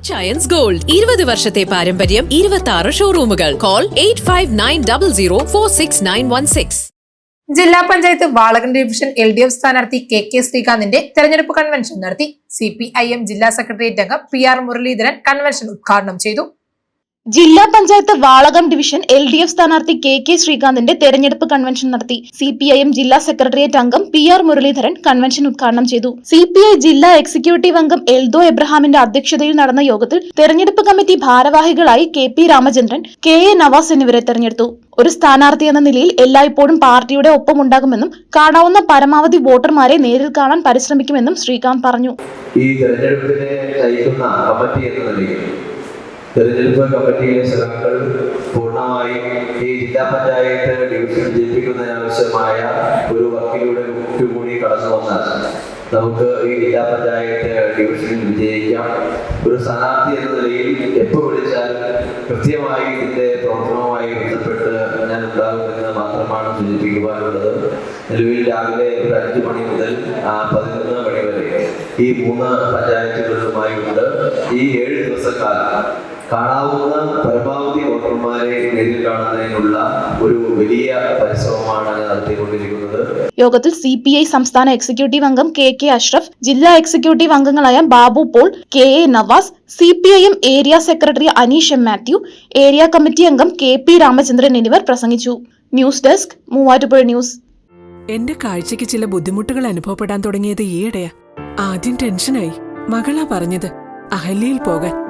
Achayans gold ഇരുപത് വർഷത്തെ പാരമ്പര്യം ഇരുപത്തി ആറ് ഷോറൂമുകൾ call eight five nine double zero four six nine one six ജില്ലാ panchayat Valakam division L D F സ്ഥാനാർത്ഥി കെ കെ ശ്രീകാന്തിന്റെ തെരഞ്ഞെടുപ്പ് കൺവെൻഷൻ നടത്തി. സി പി ഐ എം ജില്ലാ സെക്രട്ടേറിയറ്റ് അംഗം പി ആർ മുരളീധരൻ കൺവെൻഷൻ ഉദ്ഘാടനം ചെയ്തു. ജില്ലാ panchayat Valakam division L D F സ്ഥാനാർത്ഥി കെ കെ ശ്രീകാന്തിന്റെ തെരഞ്ഞെടുപ്പ് കൺവെൻഷൻ നടത്തി. സി പി ഐ എം ജില്ലാ സെക്രട്ടേറിയറ്റ് അംഗം പി ആർ മുരളീധരൻ കൺവെൻഷൻ ഉദ്ഘാടനം ചെയ്തു. സി പി ഐ ജില്ലാ എക്സിക്യൂട്ടീവ് അംഗം എൽദോ എബ്രഹാമിന്റെ അധ്യക്ഷതയിൽ നടന്ന യോഗത്തിൽ തെരഞ്ഞെടുപ്പ് കമ്മിറ്റി ഭാരവാഹികളായി K P Ramachandran K A Navas എന്നിവരെ തെരഞ്ഞെടുത്തു. ഒരു സ്ഥാനാർത്ഥി എന്ന നിലയിൽ എല്ലായ്പ്പോഴും പാർട്ടിയുടെ ഒപ്പമുണ്ടാകുമെന്നും കാണാവുന്ന പരമാവധി വോട്ടർമാരെ നേരിൽ കാണാൻ പരിശ്രമിക്കുമെന്നും ശ്രീകാന്ത് പറഞ്ഞു. ഈ തെരഞ്ഞെടുപ്പിനെ കമ്മിറ്റി എന്ന നിലയിൽ തെരഞ്ഞെടുപ്പ് കമ്മിറ്റിയിലെ ശ്രമങ്ങൾ പൂർണമായും ഈ ജില്ലാ പഞ്ചായത്ത് ഡിവിഷൻ ജയിപ്പിക്കുന്നതിനാവശ്യമായ ഒരു വർക്കിലൂടെ കൂടി കടന്നു വന്നാൽ നമുക്ക് ഈ ജില്ലാ പഞ്ചായത്ത് ഡിവിഷനിൽ വിജയിക്കാം. ഒരു സ്ഥാനാർത്ഥി എന്ന നിലയിൽ എപ്പോൾ വിളിച്ചാൽ കൃത്യമായി ഇതിന്റെ പ്രവർത്തനവുമായി ബന്ധപ്പെട്ട് ഞാൻ ഉണ്ടാകുമെന്ന് മാത്രമാണ് സൂചിപ്പിക്കുവാനുള്ളത്. നിലവിൽ രാവിലെ ഒരു അഞ്ചു മണി മുതൽ പതിനൊന്ന് മണി വരെ ഈ മൂന്ന് പഞ്ചായത്തുകളിലുമായി ഉണ്ട്. ഈ ഏഴ് ദിവസക്കാലം കാണാവുന്ന പരമാവധി വോട്ടർമാരെ നേരിൽ കാണുന്നതിനുള്ള ഒരു വലിയ പരിശ്രമമാണ് നടത്തിക്കൊണ്ടിരിക്കുന്നത്. യോഗത്തിൽ സി പി ഐ സംസ്ഥാന എക്സിക്യൂട്ടീവ് അംഗം കെ കെ അഷ്റഫ് ജില്ലാ എക്സിക്യൂട്ടീവ് അംഗങ്ങളായ Babu Paul K A Navas C P I M area secretary Aneesh M Mathew area committee അംഗം കെ പി രാമചന്ദ്രൻ എന്നിവർ പ്രസംഗിച്ചു. News desk Muvattupuzha news. എന്റെ കാഴ്ചയ്ക്ക് ചില ബുദ്ധിമുട്ടുകൾ അനുഭവപ്പെടാൻ തുടങ്ങിയത് ഈയിടെയാ. ആദ്യം ടെൻഷനായി. മകളാ പറഞ്ഞത് അഹല്യയിൽ പോകാൻ.